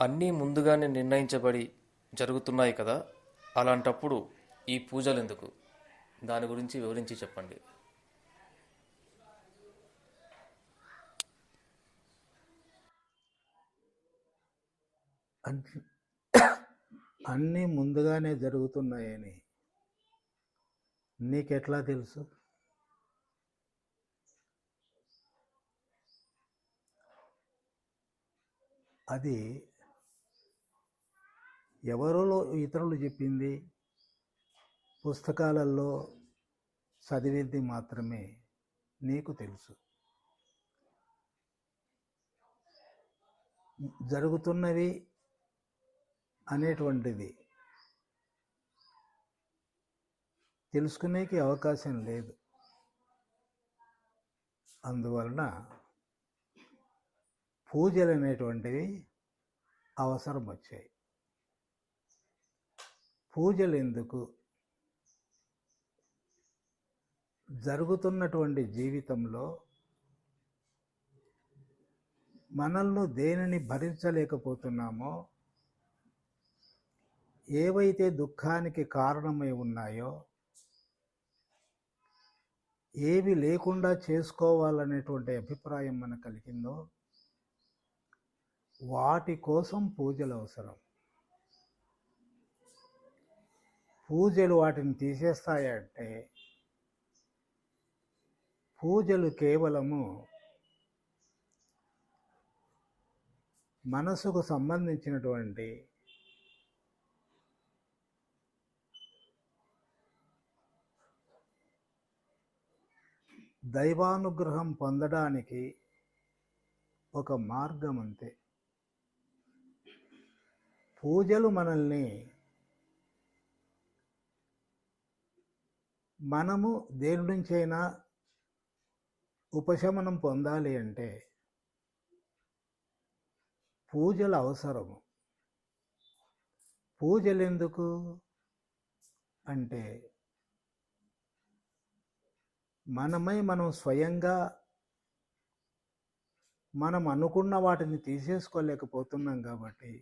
అన్నీ ముందుగానే నిర్ణయించబడి జరుగుతున్నాయి కదా? అలాంటప్పుడు ఈ పూజలు ఎందుకు దాని గురించి వివరించి చెప్పండి. అన్నీ ముందుగానే జరుగుతున్నాయని నీకెట్లా తెలుసు? అది ఎవరో ఇతరులు చెప్పింది పుస్తకాలలో చదివింది మాత్రమే నీకు తెలుసు. జరుగుతున్నవి అనేటువంటిది తెలుసుకునేకి అవకాశం లేదు. అందువలన పూజలు అనేటువంటివి అవసరం వచ్చాయి పూజలు ఎందుకు జరుగుతున్నటువంటి జీవితంలో మనల్ని దేనిని భరించలేకపోతున్నామో ఏవైతే దుఃఖానికి కారణమై ఉన్నాయో ఏవి లేకుండా చేసుకోవాలనేటువంటి అభిప్రాయం మనకు కలిగిందో వాటి కోసం పూజలు అవసరం. పూజలు వాటిని తీసేస్తాయంటే పూజలు కేవలము మనసుకు సంబంధించినటువంటి దైవానుగ్రహం పొందడానికి ఒక మార్గం అంతే. పూజలు మనల్ని మనము దేని నుంచైనా ఉపశమనం పొందాలి అంటే పూజలు అవసరము. పూజలు ఎందుకు అంటే మనమై మనం స్వయంగా మనం అనుకున్న వాటిని తీసేసుకోలేకపోతున్నాం కాబట్టి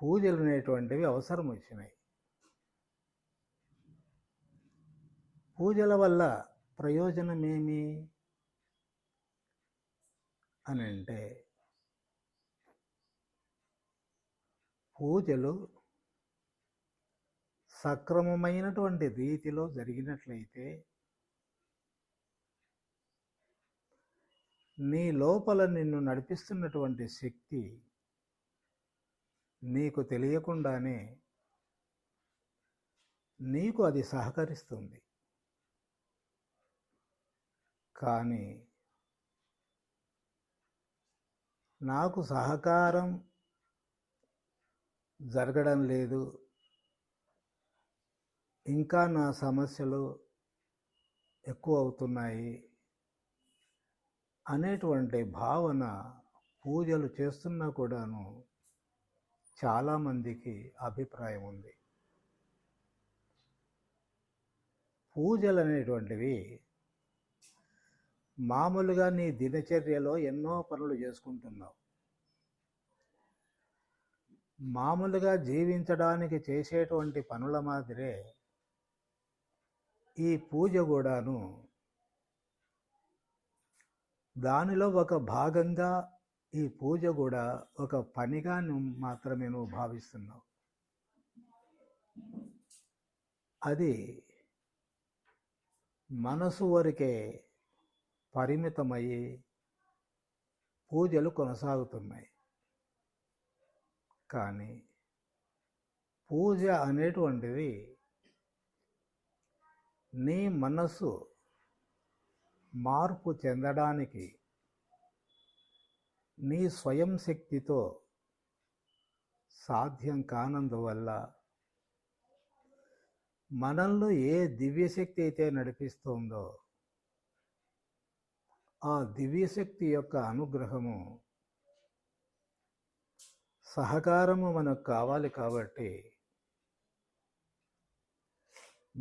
పూజలు అనేటువంటివి అవసరం వచ్చినాయి పూజల వల్ల ప్రయోజనం ఏమి అని అంటే పూజలు సక్రమమైనటువంటి రీతిలో జరిగినట్లయితే నీ లోపల నిన్ను నడిపిస్తున్నటువంటి శక్తి నీకు తెలియకుండానే నీకు అది సహకరిస్తుంది. కానీ నాకు సహకారం జరగడం లేదు. ఇంకా నా సమస్యలు ఎక్కువ అవుతున్నాయి అనేటువంటి భావన పూజలు చేస్తున్నా కూడాను చాలామందికి అభిప్రాయం ఉంది. పూజలు అనేటువంటివి మామూలుగా నీ దినచర్యలో ఎన్నో పనులు చేసుకుంటున్నావు. మామూలుగా జీవించడానికి చేసేటువంటి పనుల మాదిరే ఈ పూజ కూడాను దానిలో ఒక భాగంగా ఈ పూజ కూడా ఒక పనిగా మాత్రమే నువ్వు భావిస్తున్నావు. అది మనసు వరకే పరిమితమయ్యి పూజలు కొనసాగుతున్నాయి. కానీ పూజ అనేటువంటిది నీ మనస్సు మార్పు చెందడానికి నీ స్వయం శక్తితో సాధ్యం కానందువల్ల మనల్ని ఏ దివ్యశక్తి అయితే నడిపిస్తుందో ఆ దివ్యశక్తి యొక్క అనుగ్రహము సహకారము మనకు కావాలి కాబట్టి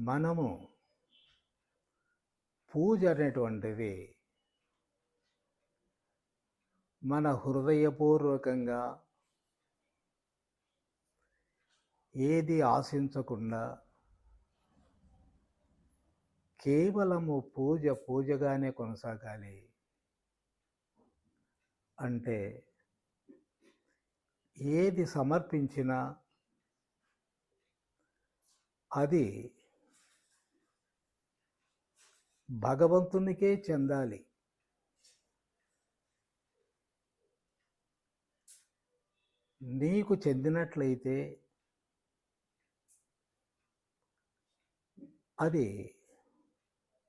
మనము పూజ అనేటువంటిది మన హృదయపూర్వకంగా ఏది ఆశించకుండా కేవలము పూజ పూజగానే కొనసాగాలి. అంటే ఏది సమర్పించినా అది భగవంతునికే చెందాలి. నీకు చెందినట్లయితే అది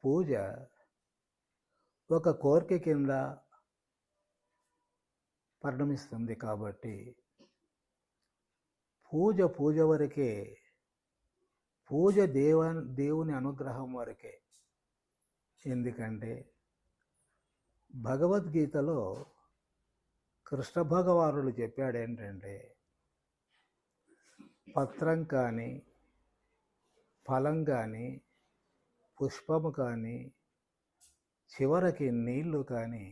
పూజ ఒక కోరిక కింద పరిణమిస్తుంది కాబట్టి పూజ పూజ వరకే పూజ దేవ దేవుని అనుగ్రహం వరకే. ఎందుకంటే భగవద్గీతలో కృష్ణ భగవానుడు చెప్పాడు ఏంటంటే పత్రం కానీ ఫలం కానీ పుష్పము కానీ చివరికి నీళ్ళు కానీ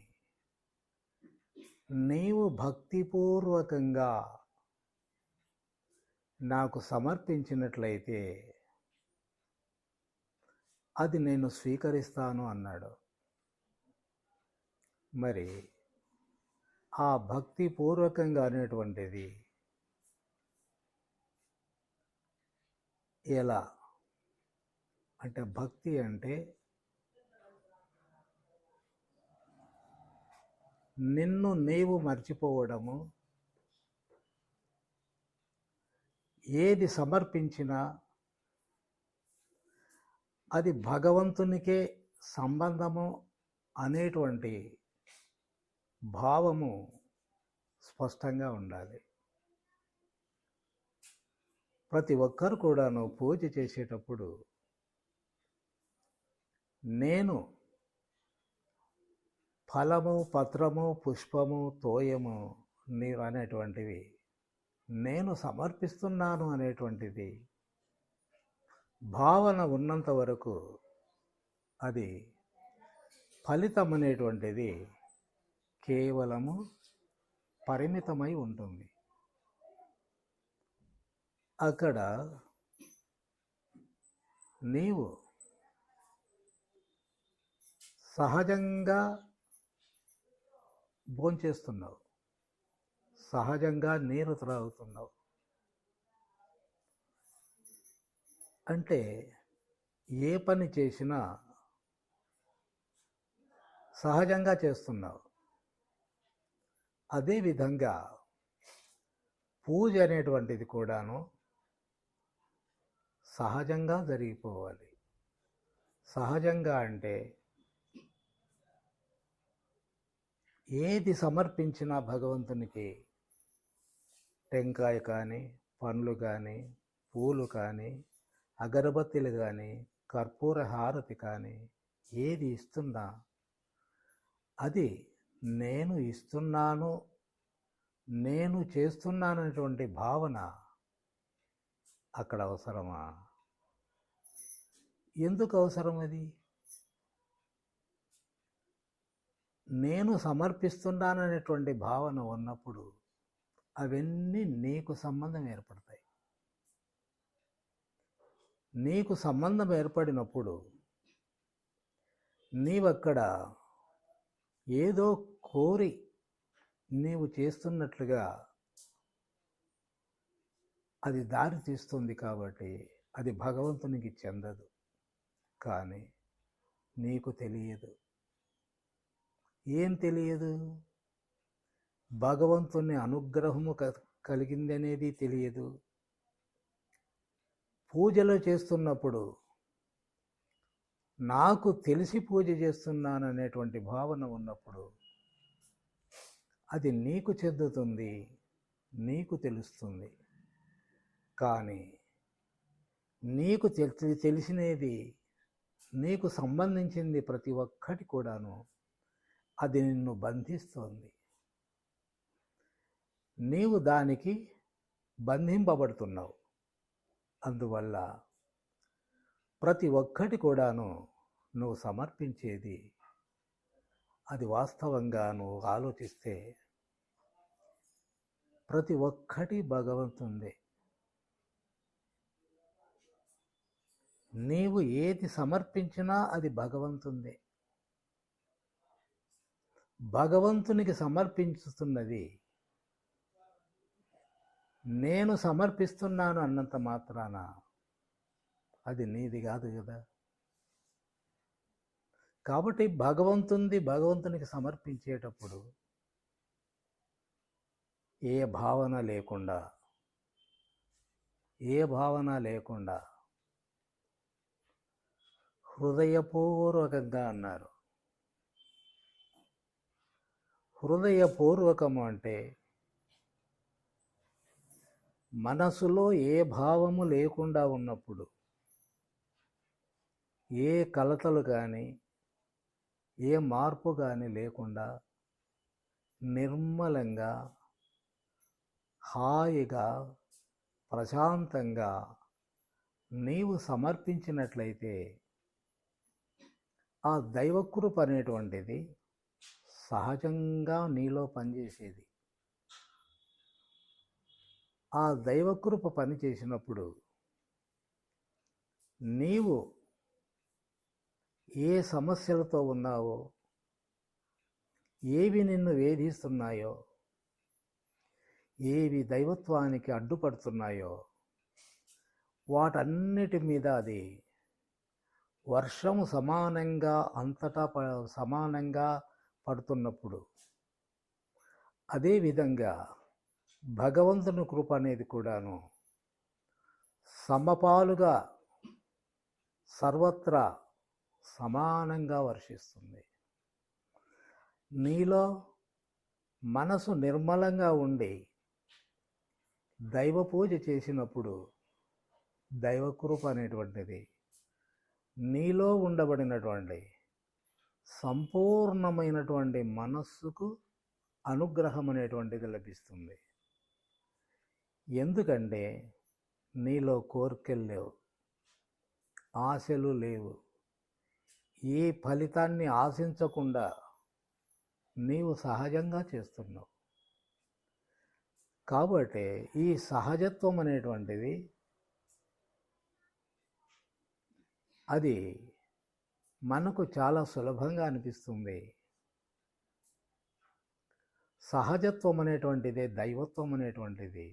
నీవు భక్తిపూర్వకంగా నాకు సమర్పించినట్లయితే అది నేను స్వీకరిస్తాను అన్నాడు. మరి ఆ భక్తిపూర్వకంగా అనేటువంటిది ఎలా? అంటే భక్తి అంటే నిన్ను నీవు మర్చిపోవడము ఏది సమర్పించినా అది భగవంతునికే సంబంధము అనేటువంటి భావము స్పష్టంగా ఉండాలి. ప్రతి ఒక్కరు కూడాను పూజ చేసేటప్పుడు నేను ఫలము పత్రము పుష్పము తోయము నీరు అనేటువంటివి. నేను సమర్పిస్తున్నాను అనేటువంటిది. భావన ఉన్నంత వరకు అది ఫలితం అనేటువంటిది కేవలము పరిమితమై ఉంటుంది. అక్కడ నీవు సహజంగా భోంచేస్తున్నావు. సహజంగా నీరు త్రాగుతున్నావు. అంటే ఏ పని చేసినా సహజంగా చేస్తున్నావు. అదేవిధంగా పూజ అనేటువంటిది కూడాను సహజంగా జరిగిపోవాలి. సహజంగా అంటే ఏది సమర్పించినా భగవంతునికి టెంకాయ కానీ పండ్లు కానీ పూలు కానీ అగరబత్తిలు కానీ కర్పూర హారతి కానీ ఏది ఇస్తున్నా అది నేను ఇస్తున్నాను నేను చేస్తున్నానటువంటి భావన అక్కడ అవసరమా? ఎందుకు అవసరం అది? నేను సమర్పిస్తున్నాననేటువంటి భావన ఉన్నప్పుడు అవన్నీ నీకు సంబంధం ఏర్పడతాయి. నీకు సంబంధం ఏర్పడినప్పుడు నీవక్కడ ఏదో కోరి నీవు చేస్తున్నట్లుగా అది దారి తీస్తుంది కాబట్టి అది భగవంతునికి చెందదు. కానీ నీకు తెలియదు. ఏం తెలియదు? భగవంతుని అనుగ్రహము క- కలిగిందనేది తెలియదు. పూజలు చేస్తున్నప్పుడు నాకు తెలిసి పూజ చేస్తున్నాననేటువంటి భావన ఉన్నప్పుడు అది నీకు చెందుతుంది నీకు తెలుస్తుంది. కానీ నీకు తెలిసినది నీకు సంబంధించింది ప్రతి ఒక్కటి కూడాను అది నిన్ను బంధిస్తోంది. నీవు దానికి బంధింపబడుతున్నావు. అందువల్ల ప్రతి ఒక్కటి కూడాను నువ్వు సమర్పించేది అది వాస్తవంగా నువ్వు ఆలోచిస్తే ప్రతి ఒక్కటి భగవంతుందే. నీవు ఏది సమర్పించినా అది భగవంతుందే. భగవంతునికి సమర్పించుతున్నది. నేను సమర్పిస్తున్నాను అన్నంత మాత్రాన. అది నీది కాదు కదా. కాబట్టి భగవంతుంది భగవంతునికి సమర్పించేటప్పుడు ఏ భావన లేకుండా ఏ భావన లేకుండా హృదయపూర్వకంగా అన్నారు. హృదయపూర్వకము అంటే మనసులో ఏ భావము లేకుండా ఉన్నప్పుడు ఏ కలతలు కానీ ఏ మార్పు కానీ లేకుండా నిర్మలంగా హాయిగా ప్రశాంతంగా నీవు సమర్పించినట్లయితే ఆ దైవకృప అనేటువంటిది సహజంగా నీలో పనిచేసేది. ఆ దైవకృప పనిచేసినప్పుడు నీవు ఏ సమస్యలతో ఉన్నావో ఏవి నిన్ను వేధిస్తున్నాయో ఏవి దైవత్వానికి అడ్డుపడుతున్నాయో వాటన్నిటి మీద అది వర్షము సమానంగా అంతటా ప సమానంగా పడుతున్నప్పుడు. అదేవిధంగా భగవంతుని కృప అనేది కూడాను సమపాలుగా సర్వత్రా సమానంగా వర్షిస్తుంది. నీలో మనసు నిర్మలంగా ఉండి దైవ పూజ చేసినప్పుడు దైవకృప అనేటువంటిది నీలో ఉండబడినటువంటి సంపూర్ణమైనటువంటి మనస్సుకు అనుగ్రహం అనేటువంటిది లభిస్తుంది. ఎందుకంటే నీలో కోరికలు లేవు ఆశలు లేవు. ఏ ఫలితాన్ని ఆశించకుండా నీవు సహజంగా చేస్తున్నావు. కాబట్టి ఈ సహజత్వం అనేటువంటిది అది మనకు చాలా సులభంగా అనిపిస్తుంది. సహజత్వం అనేటువంటిది దైవత్వం అనేటువంటిది.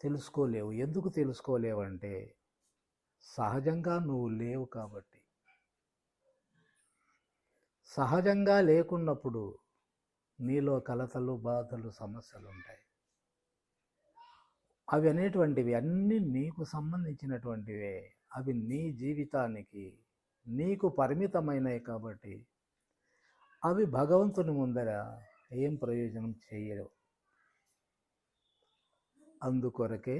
తెలుసుకోలేవు. ఎందుకు తెలుసుకోలేవంటే సహజంగా నువ్వు లేవు కాబట్టి. సహజంగా లేకున్నప్పుడు నీలో కలతలు బాధలు సమస్యలు ఉంటాయి. అవి అనేటువంటివి అన్నీ నీకు సంబంధించినటువంటివే. అవి నీ జీవితానికి నీకు పరిమితమైనవి కాబట్టి అవి భగవంతుని ముందర ఏం ప్రయోజనం చేయవు అందుకొరకే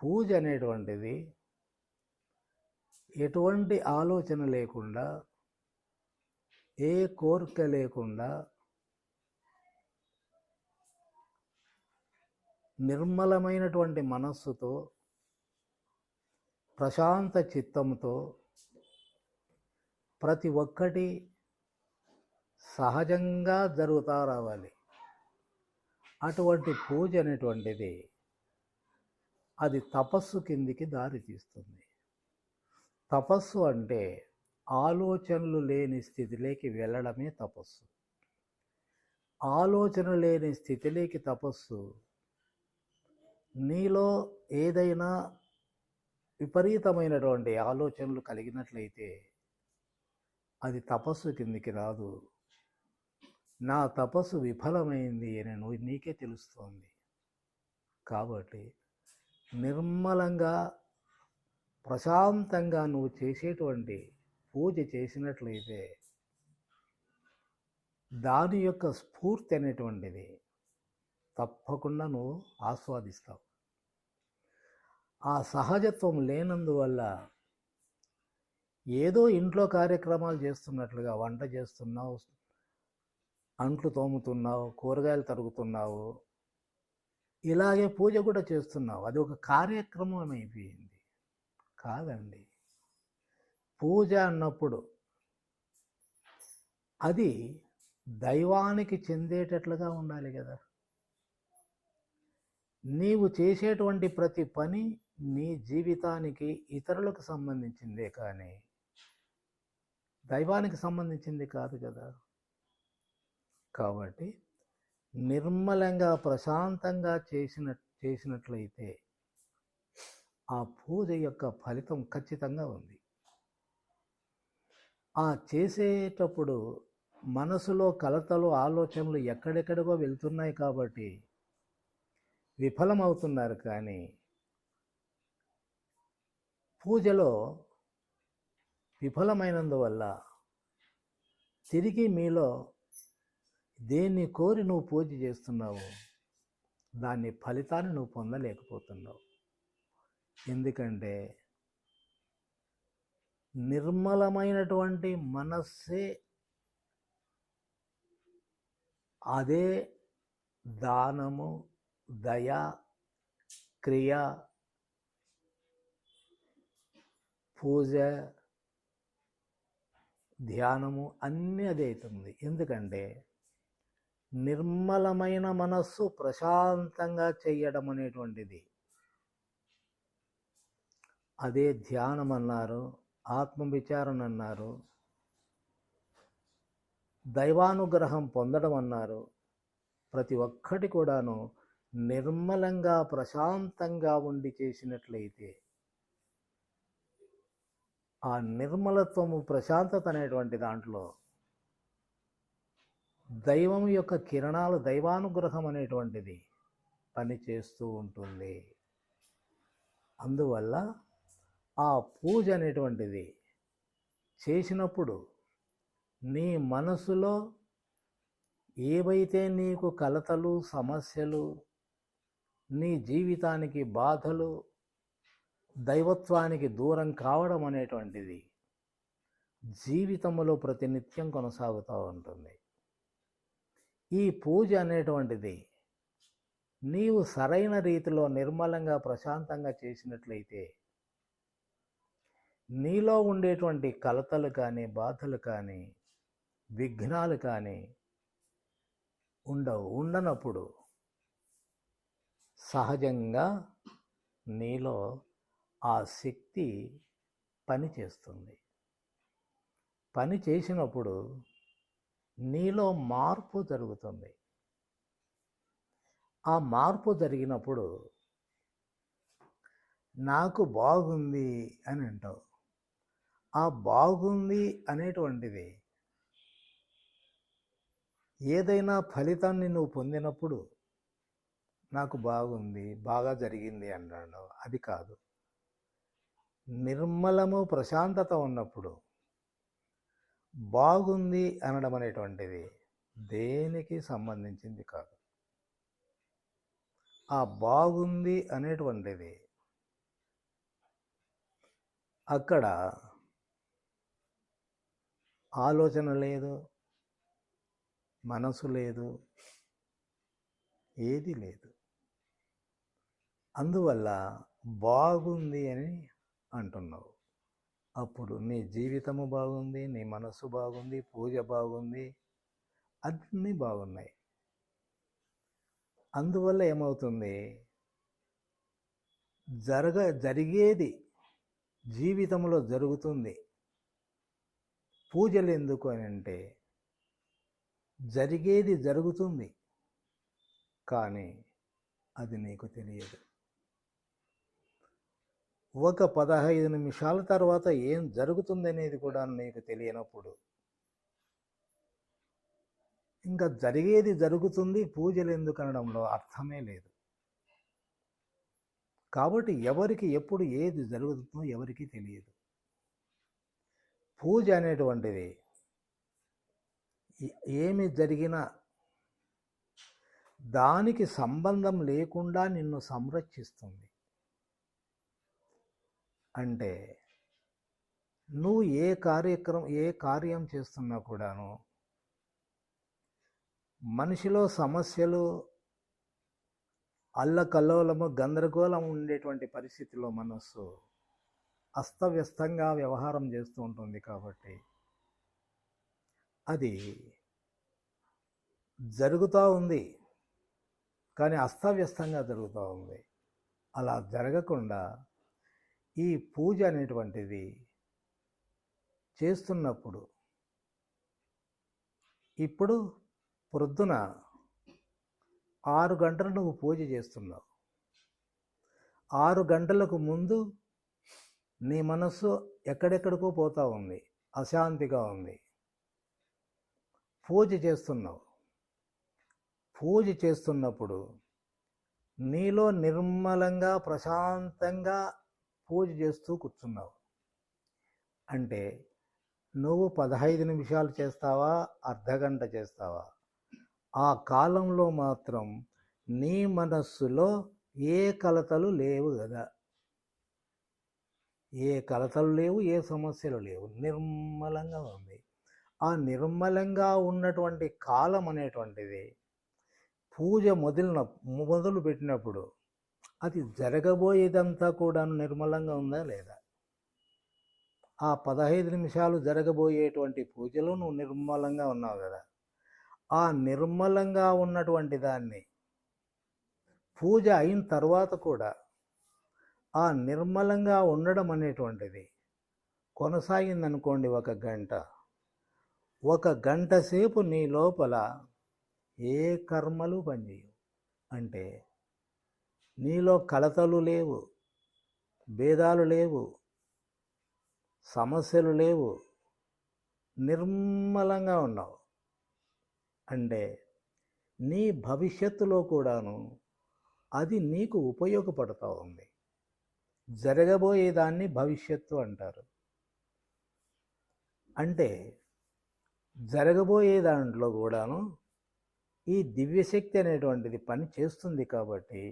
పూజ అనేటువంటిది ఎటువంటి ఆలోచన లేకుండా ఏ కోరిక లేకుండా నిర్మలమైనటువంటి మనస్సుతో ప్రశాంత చిత్తంతో ప్రతి ఒక్కటి సహజంగా జరుగుతా రావాలి. అటువంటి పూజ అనేటువంటిది అది తపస్సు కిందికి దారి తీస్తుంది. తపస్సు అంటే ఆలోచనలు లేని స్థితిలోకి వెళ్ళడమే తపస్సు. ఆలోచన లేని స్థితిలోకి తపస్సు నీలో ఏదైనా విపరీతమైనటువంటి ఆలోచనలు కలిగినట్లయితే అది తపస్సు కిందికి రాదు. నా తపస్సు విఫలమైంది అని నువ్వు నీకే తెలుస్తోంది. కాబట్టి నిర్మలంగా ప్రశాంతంగా నువ్వు చేసేటువంటి పూజ చేసినట్లయితే దాని యొక్క స్ఫూర్తి అనేటువంటిది తప్పకుండా నువ్వు ఆస్వాదిస్తావు. ఆ సహజత్వం లేనందువల్ల ఏదో ఇంట్లో కార్యక్రమాలు చేస్తున్నట్లుగా వంట చేస్తున్నావు అంట్లు తోముతున్నావు కూరగాయలు తరుగుతున్నావు ఇలాగే పూజ కూడా చేస్తున్నావు. అది ఒక కార్యక్రమం అయిపోయింది. కాదండి. పూజ అన్నప్పుడు అది దైవానికి చెందేటట్లుగా ఉండాలి కదా. నీవు చేసేటువంటి ప్రతి పని నీ జీవితానికి ఇతరులకు సంబంధించిందే కానీ దైవానికి సంబంధించింది కాదు కదా. కాబట్టి నిర్మలంగా ప్రశాంతంగా చేసిన చేసినట్లయితే ఆ పూజ యొక్క ఫలితం ఖచ్చితంగా ఉంది. ఆ చేసేటప్పుడు మనసులో కలతలు ఆలోచనలు ఎక్కడెక్కడికో వెళ్తున్నాయి కాబట్టి విఫలమవుతున్నారు కానీ పూజలో విఫలమైనందువల్ల తిరిగి మీలో దేన్ని కోరి నువ్వు పూజ చేస్తున్నావు దాని ఫలితాన్ని నువ్వు పొందలేకపోతున్నావు. ఎందుకంటే నిర్మలమైనటువంటి మనస్సే అదే దానము దయ క్రియ పూజ ధ్యానము అన్నీ అదే అవుతుంది. ఎందుకంటే నిర్మలమైన మనస్సు ప్రశాంతంగా చేయడం అనేటువంటిది. అదే ధ్యానం అన్నారు ఆత్మవిచారణ అన్నారు దైవానుగ్రహం పొందడం అన్నారు. ప్రతి ఒక్కటి కూడాను నిర్మలంగా ప్రశాంతంగా ఉండి చేసినట్లయితే ఆ నిర్మలత్వము ప్రశాంతత అనేటువంటి దాంట్లో దైవం యొక్క కిరణాలు దైవానుగ్రహం అనేటువంటిది పనిచేస్తూ ఉంటుంది. అందువల్ల ఆ పూజ అనేటువంటిది చేసినప్పుడు నీ మనసులో ఏవైతే నీకు కలతలు సమస్యలు నీ జీవితానికి బాధలు దైవత్వానికి దూరం కావడం అనేటువంటిది జీవితంలో ప్రతినిత్యం కొనసాగుతూ ఉంటుంది. ఈ పూజ అనేటువంటిది నీవు సరైన రీతిలో నిర్మలంగా ప్రశాంతంగా చేసినట్లయితే నీలో ఉండేటువంటి కలతలు కానీ బాధలు కానీ విఘ్నాలు కానీ ఉండవు. ఉండనప్పుడు సహజంగా నీలో ఆ శక్తి పనిచేస్తుంది పని చేసినప్పుడు నీలో మార్పు జరుగుతుంది. ఆ మార్పు జరిగినప్పుడు నాకు బాగుంది అని అంటావు. ఆ బాగుంది అనేటువంటిది ఏదైనా ఫలితాన్ని నువ్వు పొందినప్పుడు నాకు బాగుంది బాగా జరిగింది అన్నాడు. అది కాదు. నిర్మలము ప్రశాంతత ఉన్నప్పుడు బాగుంది అనడం అనేటువంటిది దేనికి సంబంధించింది కాదు. ఆ బాగుంది అనేటువంటిది అక్కడ ఆలోచన లేదు మనసు లేదు ఏది లేదు. అందువల్ల బాగుంది అని అంటున్నావు. అప్పుడు నీ జీవితము బాగుంది నీ మనస్సు బాగుంది పూజ బాగుంది అన్నీ బాగున్నాయి. అందువల్ల ఏమవుతుంది? జరగ జరిగేది జీవితంలో జరుగుతుంది. పూజలు ఎందుకు అని అంటే జరిగేది జరుగుతుంది. కానీ అది నీకు తెలియదు. ఒక పదహైదు నిమిషాల తర్వాత ఏం జరుగుతుంది అనేది కూడా నీకు తెలియనప్పుడు ఇంకా జరిగేది జరుగుతుంది పూజలు ఎందుకు అనడంలో అర్థమే లేదు. కాబట్టి ఎవరికి ఎప్పుడు ఏది జరుగుతుందో ఎవరికి తెలియదు. పూజ అనేటువంటిది ఏమి జరిగినా దానికి సంబంధం లేకుండా నిన్ను సంరక్షిస్తుంది. అంటే నువ్వు ఏ కార్యక్రమం ఏ కార్యం చేస్తున్నా కూడాను మనిషిలో సమస్యలు అల్లకల్లోలము గందరగోళం ఉండేటువంటి పరిస్థితిలో మనస్సు అస్తవ్యస్తంగా వ్యవహారం చేస్తూ ఉంటుంది కాబట్టి అది జరుగుతూ ఉంది. కానీ అస్తవ్యస్తంగా జరుగుతూ ఉంది. అలా జరగకుండా ఈ పూజ అనేటువంటిది చేస్తున్నప్పుడు ఇప్పుడు ప్రొద్దున ఆరు గంటలు నువ్వు పూజ చేస్తున్నావు. ఆరు గంటలకు ముందు నీ మనస్సు ఎక్కడెక్కడికో పోతూ ఉంది అశాంతిగా ఉంది. పూజ చేస్తున్నావు. పూజ చేస్తున్నప్పుడు నీలో నిర్మలంగా ప్రశాంతంగా పూజ చేస్తూ కూర్చున్నావు. అంటే నువ్వు పదహైదు నిమిషాలు చేస్తావా అర్ధగంట చేస్తావా? ఆ కాలంలో మాత్రం నీ మనస్సులో ఏ కలతలు లేవు కదా. ఏ కలతలు లేవు ఏ సమస్యలు లేవు. నిర్మలంగా ఉంది. ఆ నిర్మలంగా ఉన్నటువంటి కాలం అనేటువంటిది పూజ మొదలిన మొదలు పెట్టినప్పుడు అది జరగబోయేదంతా కూడా నిర్మలంగా ఉందా లేదా? ఆ పదహైదు నిమిషాలు జరగబోయేటువంటి పూజలో నువ్వు నిర్మలంగా ఉన్నావు కదా. ఆ నిర్మలంగా ఉన్నటువంటి దాన్ని పూజ అయిన తర్వాత కూడా ఆ నిర్మలంగా ఉండడం అనేటువంటిది కొనసాగిందనుకోండి ఒక గంట. ఒక గంట సేపు నీ లోపల ఏ కర్మలు పనిచేయవు. అంటే నీలో కలతలు లేవు భేదాలు లేవు సమస్యలు లేవు నిర్మలంగా ఉన్నావు. అంటే నీ భవిష్యత్తులో కూడాను అది నీకు ఉపయోగపడుతూ ఉంది. జరగబోయేదాన్ని భవిష్యత్తు అంటారు. అంటే జరగబోయే దాంట్లో కూడాను ఈ దివ్యశక్తి అనేటువంటిది పని చేస్తుంది కాబట్టి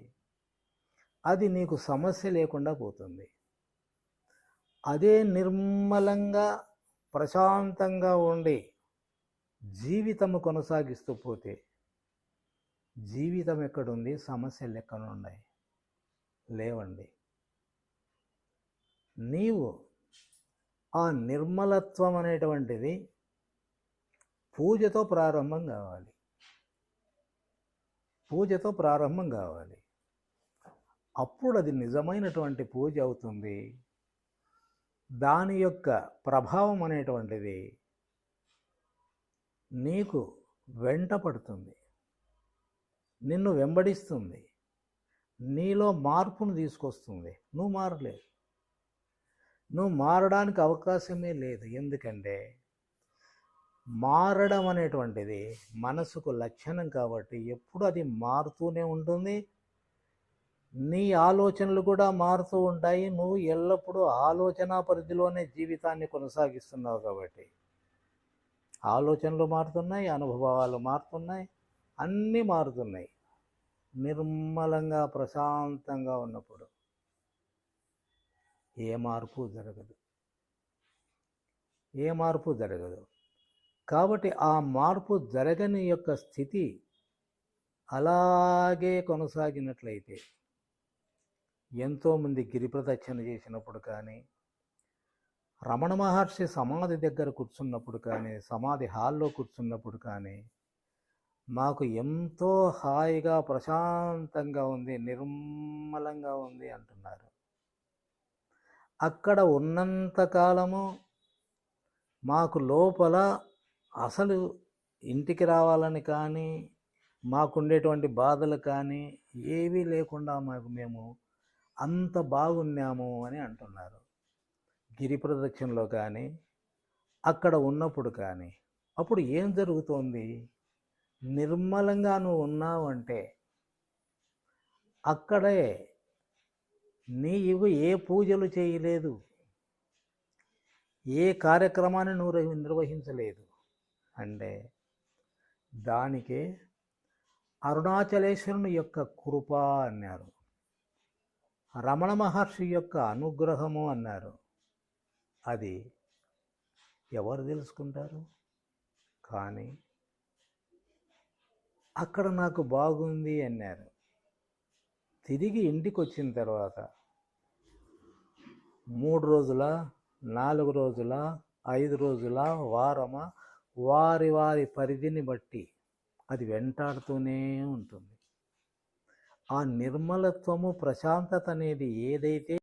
అది నీకు సమస్య లేకుండా పోతుంది. అదే నిర్మలంగా ప్రశాంతంగా ఉండి జీవితము కొనసాగిస్తూ పోతే జీవితం ఎక్కడుంది? సమస్యలు ఎక్కడ ఉన్నాయి లేవండి. నీవు ఆ నిర్మలత్వం అనేటువంటిది పూజతో ప్రారంభం కావాలి. పూజతో ప్రారంభం కావాలి. అప్పుడు అది నిజమైనటువంటి పూజ అవుతుంది. దాని యొక్క ప్రభావం అనేటువంటిది నీకు వెంట పడుతుంది. నిన్ను వెంబడిస్తుంది. నీలో మార్పును తీసుకొస్తుంది. నువ్వు మారలేదు. నువ్వు మారడానికి అవకాశమే లేదు. ఎందుకంటే మారడం అనేటువంటిది మనసుకు లక్షణం కాబట్టి ఎప్పుడు అది మారుతూనే ఉంటుంది. నీ ఆలోచనలు కూడా మారుతూ ఉంటాయి. నువ్వు ఎల్లప్పుడూ ఆలోచన పరిధిలోనే జీవితాన్ని కొనసాగిస్తున్నావు కాబట్టి. ఆలోచనలు మారుతున్నాయి అనుభవాలు మారుతున్నాయి అన్నీ మారుతున్నాయి. నిర్మలంగా ప్రశాంతంగా ఉన్నప్పుడు ఏ మార్పు జరగదు. ఏ మార్పు జరగదు. కాబట్టి ఆ మార్పు జరగని యొక్క స్థితి అలాగే కొనసాగినట్లయితే ఎంతోమంది గిరిప్రదక్షిణ చేసినప్పుడు కానీ రమణ మహర్షి సమాధి దగ్గర కూర్చున్నప్పుడు కానీ సమాధి హాల్లో కూర్చున్నప్పుడు కానీ మాకు ఎంతో హాయిగా ప్రశాంతంగా ఉంది నిర్మలంగా ఉంది అంటున్నారు. అక్కడ ఉన్నంత కాలము మాకు లోపల అసలు ఇంటికి రావాలని కానీ మాకుండేటువంటి బాధలు కానీ ఏవీ లేకుండా మాకు మేము అంత బాగున్నాము అని అంటున్నారు. గిరి ప్రదక్షిణలో కానీ అక్కడ ఉన్నప్పుడు కానీ అప్పుడు ఏం జరుగుతోంది? నిర్మలంగా నువ్వు ఉన్నావంటే అక్కడే నీవు ఏ పూజలు చేయలేదు. ఏ కార్యక్రమాన్ని నువ్వు నిర్వహించలేదు. అంటే దానికే అరుణాచలేశ్వరుని యొక్క కృప అన్నారు. రమణ మహర్షి యొక్క అనుగ్రహము అన్నారు. అది ఎవరు తెలుసుకుంటారు? కానీ అక్కడ నాకు బాగుంది అన్నారు. తిరిగి ఇంటికి వచ్చిన తర్వాత మూడు రోజుల నాలుగు రోజుల ఐదు రోజుల వారమా వారి వారి పరిధిని బట్టి అది వెంటాడుతూనే ఉంటుంది. ఆ నిర్మలత్వము ప్రశాంతత అనేది ఏదైతే